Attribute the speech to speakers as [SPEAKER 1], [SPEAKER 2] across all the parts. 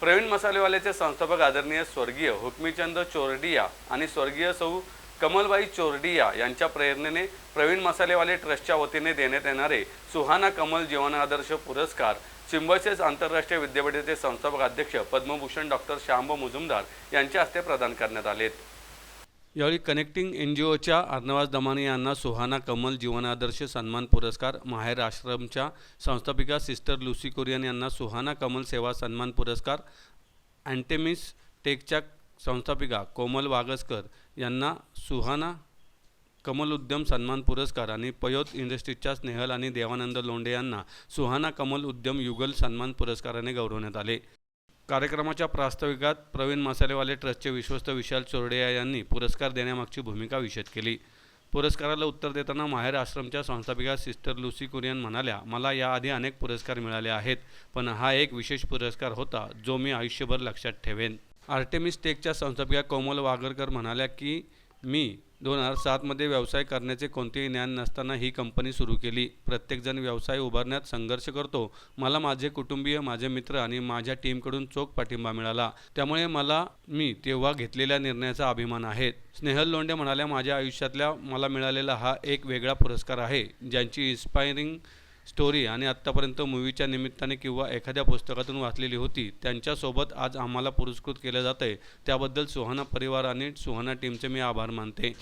[SPEAKER 1] प्रवीण मसालेवाल्याचे संस्थापक आदरणीय स्वर्गीय हुकमीचंद चोरडिया आणि स्वर्गीय सौ कमलबाई चोरडिया यांच्या प्रेरणेने प्रवीण मसालेवाले ट्रस्टच्या वतीने देण्यात येणारे सुहाना कमल जीवन आदर्श पुरस्कार सिम्बॉयसिस आंतरराष्ट्रीय विद्यापीठाचे संस्थापक अध्यक्ष पद्मभूषण डॉक्टर श्याम मुजुमदार यांच्या हस्ते प्रदान करण्यात आलेत. यावेळी कनेक्टिंग एन जी ओच्या अर्नवाज दमानी यांना सुहाना कमल जीवनादर्श सन्मान पुरस्कार माहेर आश्रमच्या संस्थापिका सिस्टर लुसी कोरियन यांना सुहाना कमल सेवा सन्मान पुरस्कार अँटेमिस टेकच्या संस्थापिका कोमल वागसकर यांना सुहाना कमल उद्यम सन्मान पुरस्कार आणि पयोत इंडस्ट्रीजच्या स्नेहल आणि देवानंद लोंढे यांना सुहाना कमल उद्यम युगल सन्मान पुरस्काराने गौरवण्यात आले. कार्यक्रमाच्या प्रास्ताविकात प्रवीण मसालेवाले ट्रस्टचे विश्वस्त विशाल चोरडिया यांनी पुरस्कार देण्यामागची भूमिका विशद केली. पुरस्काराला उत्तर देताना माहेर आश्रमच्या संस्थापिका सिस्टर लुसी कुरियन म्हणाल्या मला याआधी अनेक पुरस्कार मिळाले आहेत पण हा एक विशेष पुरस्कार होता जो मी आयुष्यभर लक्षात ठेवेन. आर्टेमिस टेकच्या संस्थापिका कोमल वागरकर म्हणाल्या की मी दोन हजार सातमध्ये व्यवसाय करण्याचे कोणतेही ज्ञान नसताना ही कंपनी सुरू केली. प्रत्येकजण व्यवसाय उभारण्यात संघर्ष करतो. मला माझे कुटुंबीय माझे मित्र आणि माझ्या टीमकडून चोख पाठिंबा मिळाला. त्यामुळे मला मी तेव्हा घेतलेल्या निर्णयाचा अभिमान आहे. स्नेहल लोंढे म्हणाल्या माझ्या आयुष्यातल्या मला मिळालेला हा एक वेगळा पुरस्कार आहे ज्यांची इन्स्पायरिंग स्टोरी आणि आत्तापर्यंत मूवीच्या निमित्ताने किंवा एखाद्या पुस्तकातून वाचलेली होती त्यांच्यासोबत आज आम्हाला पुरस्कृत केलं जातं आहे त्याबद्दल सुहाना परिवार आणि सुहाना टीमचे मी आभार मानते.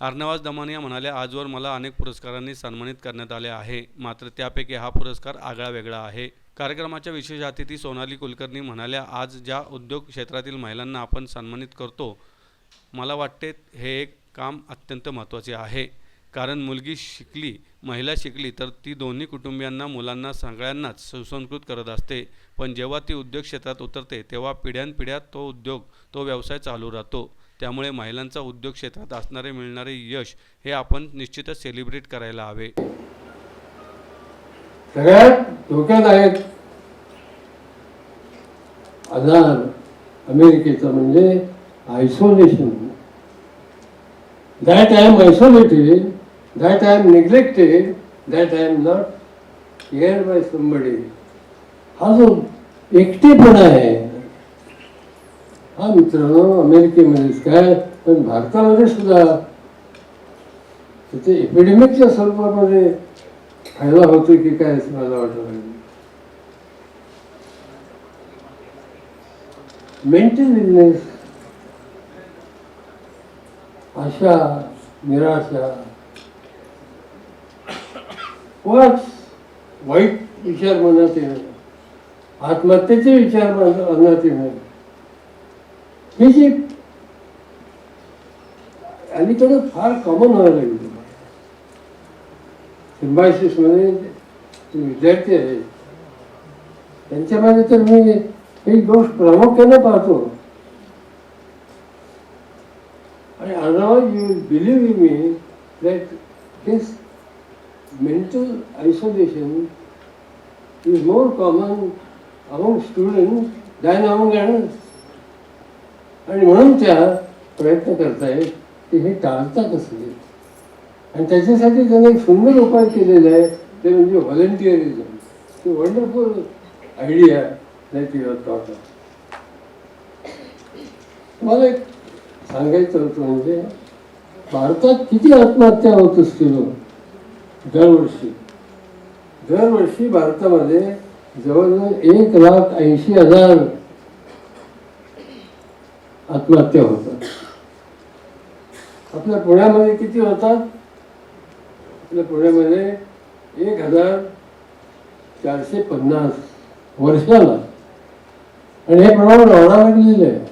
[SPEAKER 1] अर्नवाज दमानिया म्हणाल्या आजवर मला अनेक पुरस्कारांनी सन्मानित करण्यात आले आहे. मात्र त्यापैकी हा पुरस्कार आगळा वेगळा आहे. कार्यक्रमाच्या विशेष अतिथी सोनाली कुलकर्णी म्हणाल्या आज ज्या उद्योग क्षेत्रातील महिलांना आपण सन्मानित करतो मला वाटते हे एक काम अत्यंत महत्त्वाचे आहे. कारण मुलगी शिकली महिला शिकली तर ती दोन्ही कुटुंबियांना मुलांना सगळ्यांनाच सुसंस्कृत करत असते. पण जेव्हा ती उद्योग क्षेत्रात उतरते तेव्हा पिढ्यानपिढ्या तो उद्योग तो व्यवसाय चालू राहतो. त्यामुळे महिलांचा उद्योग क्षेत्रात असणारे मिळणारे यश हे आपण निश्चितच सेलिब्रेट करायला हवे.
[SPEAKER 2] सगळ्यात धोक्यादायक आजार अमेरिकेचा म्हणजे isolation that I am isolated that I am neglected, that I am not care by somebody. हा जो एकटेपणा आहे हा मित्रांनो अमेरिकेमध्येच काय पण भारतामध्ये सुद्धा तिथे एपिडेमिकच्या स्वरूपामध्ये फायदा होतो की काय असं मला वाटत मेंटल इलनेस आशा निराशा उगाच वाईट विचार मनात येणार. आत्महत्येचे विचार मनात येणार. हे जे अलीकडे फार कॉमन व्हायला लागले. सिम्बायसिसमध्ये विद्यार्थी आहेत त्यांच्यामध्ये तर मी एक दोष प्रामुख्याने पाहतो. आणि otherwise you believe in me that his mental isolation is more common among students than among adults. आणि म्हणून त्या प्रयत्न करतायत की हे टाळतात कसं आणि त्याच्यासाठी त्यांनी एक सुंदर उपाय केलेला आहे ते म्हणजे व्हॉलेंटिअरिझम ते wonderful idea that you thought मला एक सांगायचं होतं म्हणजे भारतात किती आत्महत्या होत असतील हो? दरवर्षी. दरवर्षी भारतामध्ये जवळजवळ एक लाख ऐंशी हजार आत्महत्या होतात. आपल्या पुण्यामध्ये किती होतात? आपल्या पुण्यामध्ये एक हजार चारशे पन्नास वर्षाला. आणि हे प्रमाण वाढायला लागलेलं आहे.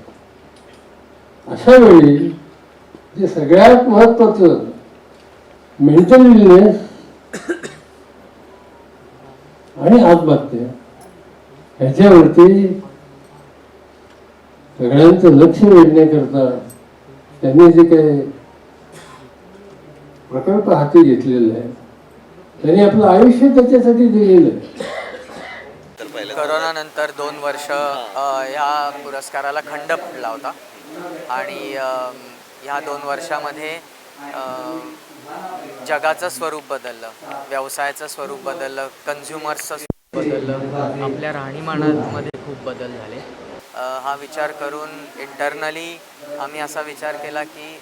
[SPEAKER 2] अशा वेळी जे सगळ्यात महत्वाचं मेंटल इलनेस आणि आत्महत्या. ह्याच्यावरती सगळ्यांचं लक्ष वेधण्याकरता त्यांनी जे काही प्रकल्प हाती घेतलेला आहे त्यांनी आपलं आयुष्य त्याच्यासाठी दिलेलं आहे.
[SPEAKER 3] करोना नंतर दोन वर्ष या ह्या पुरस्काराला खंड पडला होता. आणि ह्या दोन वर्षामध्ये जगाचं स्वरूप बदललं व्यवसायाचं स्वरूप बदललं कन्झ्युमर्सचं बदललं. आपल्या राहणीमानामध्ये खूप बदल झाले. हा विचार करून इंटरनली आम्ही असा विचार केला की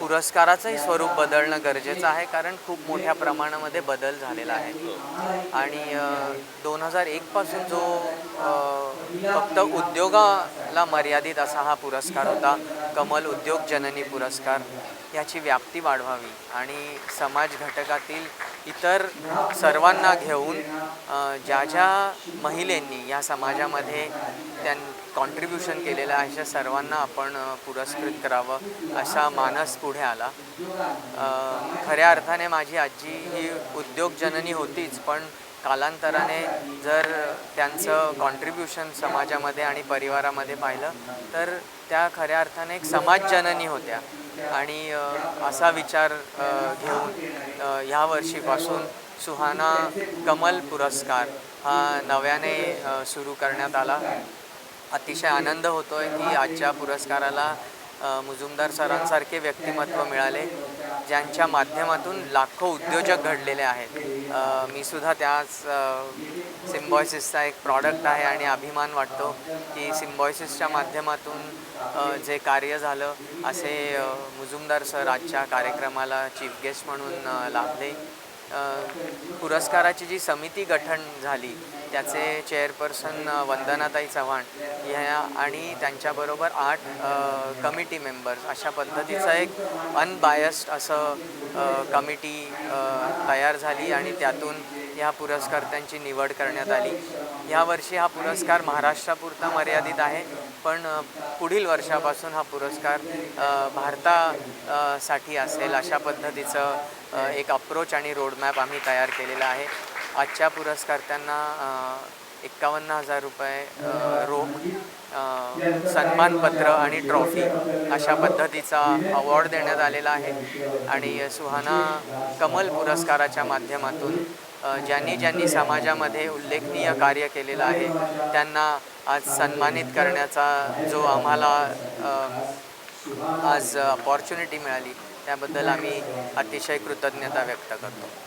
[SPEAKER 3] पुरस्काराचंही स्वरूप बदलणं गरजेचं आहे कारण खूप मोठ्या प्रमाणामध्ये बदल झालेला आहे. आणि दोन हजार एकपासून जो फक्त उद्योगाला मर्यादित असा हा पुरस्कार होता कमल उद्योग जननी पुरस्कार. याची व्याप्ती वाढवावी आणि समाज घटकातील इतर सर्वांना घेऊन ज्या ज्या महिलेंनी या समाजामध्ये त्यां कॉन्ट्रीब्युशन केलेलं आहे अशा सर्वांना आपण पुरस्कृत करावं असा मानस पुढे आला. खऱ्या अर्थाने माझी आजी ही उद्योगजननी होतीच पण कालांतराने जर त्यांचं कॉन्ट्रीब्युशन समाजामध्ये आणि परिवारामध्ये पाहिलं तर त्या खऱ्या अर्थाने एक समाजजननी होत्या. आणि असा विचार घेऊन अ, ह्या वर्षीपासून सुहाना कमल पुरस्कार हा नव्याने सुरू करण्यात आला. अतिशय आनंद होतो आहे की आजच्या पुरस्काराला मुजुमदार सरांसारखे व्यक्तिमत्व मिळाले ज्यांच्या माध्यमातून लाखो उद्योजक घडलेले आहेत. मी सुद्धा त्याच सिम्बॉयसिसचा एक प्रॉडक्ट आहे आणि अभिमान वाटतो की सिम्बॉयसिसच्या माध्यमातून जे कार्य झालं असे मुजुमदार सर आजच्या कार्यक्रमाला चीफ गेस्ट म्हणून लाभले. पुरस्काराची जी समिती गठन झाली त्याचे चेअरपर्सन वंदनाताई चव्हाण ह्या आणि त्यांच्याबरोबर आठ कमिटी मेंबर्स. अशा पद्धतीचं एक अनबायस्ड असं कमिटी तयार झाली आणि त्यातून ह्या पुरस्कर्त्यांची निवड करण्यात आली. यावर्षी हा पुरस्कार महाराष्ट्रापुरता मर्यादित आहे पण पुढील वर्षापासून हा पुरस्कार भारतासाठी भारता साठी असेल अशा पद्धतीचं एक अप्रोच आणि रोडमॅप आम्ही तयार केलेला आहे. आजच्या पुरस्कर्त्यांना एक्कावन्न हजार रुपये रोख सन्मानपत्र आणि ट्रॉफी अशा पद्धतीचा अवॉर्ड देण्यात आलेला आहे. आणि सुहाना कमल पुरस्काराच्या माध्यमातून ज्यांनी ज्यांनी समाजामध्ये उल्लेखनीय कार्य केलेलं आहे त्यांना आज सन्मानित करण्याचा जो आम्हाला आज अपॉर्च्युनिटी मिळाली त्याबद्दल आम्ही अतिशय कृतज्ञता व्यक्त करतो.